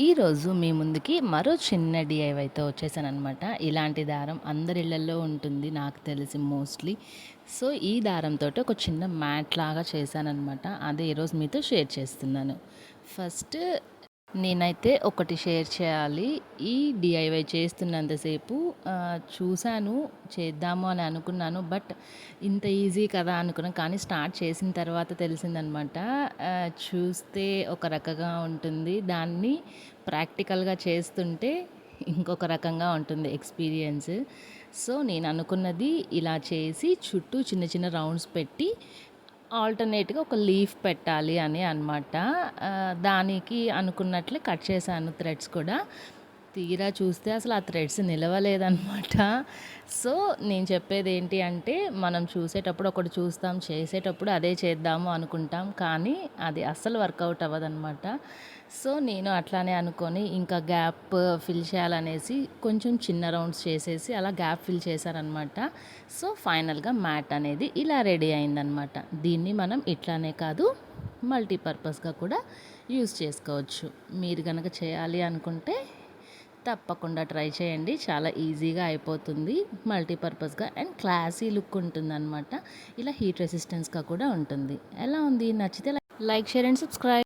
ఈరోజు మీ ముందుకి మరో చిన్న డిఐవైతో వచ్చేసాను ఇలాంటి దారం అందరి ఇళ్ళలో ఉంటుంది నాకు తెలిసి మోస్ట్లీ సో ఈ దారంతో ఒక చిన్న మ్యాట్ లాగా చేశానమాట అదే ఈరోజు మీతో షేర్ చేస్తున్నాను. ఫస్ట్ నేనైతే ఒకటి షేర్ చేయాలి. ఈ డిఐవై చేస్తున్నంతసేపు చూశాను చేద్దాము అని అనుకున్నాను. బట్ ఇంత ఈజీ కదా అనుకున్నాను. కానీ స్టార్ట్ చేసిన తర్వాత తెలిసిందనమాట. చూస్తే ఒక రకంగా ఉంటుంది. దాన్ని ప్రాక్టికల్గా చేస్తుంటే ఇంకొక రకంగా ఉంటుంది ఎక్స్పీరియన్స్. సో నేను అనుకున్నది ఇలా చేసి చుట్టూ చిన్న చిన్న రౌండ్స్ పెట్టి ఆల్టర్నేట్గా ఒక లీఫ్ పెట్టాలి అని అనమాట దానికి అనుకున్నట్లే కట్ చేశాను థ్రెడ్స్ కూడా. తీరా చూస్తే అసలు ఆ థ్రెడ్స్ నిలవలేదన్నమాట. సో నేను చెప్పేది ఏంటి అంటే మనం చూసేటప్పుడు ఒకటి చూస్తాం చేసేటప్పుడు అదే చేద్దాము అనుకుంటాం కానీ అది అస్సలు వర్కౌట్ అవ్వదన్నమాట. సో నేను అట్లానే అనుకొని ఇంకా గ్యాప్ ఫిల్ చేయాలనేసి కొంచెం చిన్న రౌండ్స్ చేసేసి అలా గ్యాప్ ఫిల్ చేశారనమాట సో ఫైనల్గా మ్యాట్ అనేది ఇలా రెడీ అయిందనమాట దీన్ని మనం ఇట్లానే కాదు మల్టీపర్పస్గా కూడా యూస్ చేసుకోవచ్చు. మీరు కనుక చేయాలి అనుకుంటే తప్పకుండా ట్రై చేయండి. చాలా ఈజీగా అయిపోతుంది. మల్టీపర్పస్గా అండ్ క్లాసీ లుక్ ఉంటుందన్నమాట. ఇలా హీట్ రెసిస్టెన్స్గా కూడా ఉంటుంది. ఎలా ఉంది? నచ్చితే లైక్ షేర్ అండ్ సబ్స్క్రైబ్.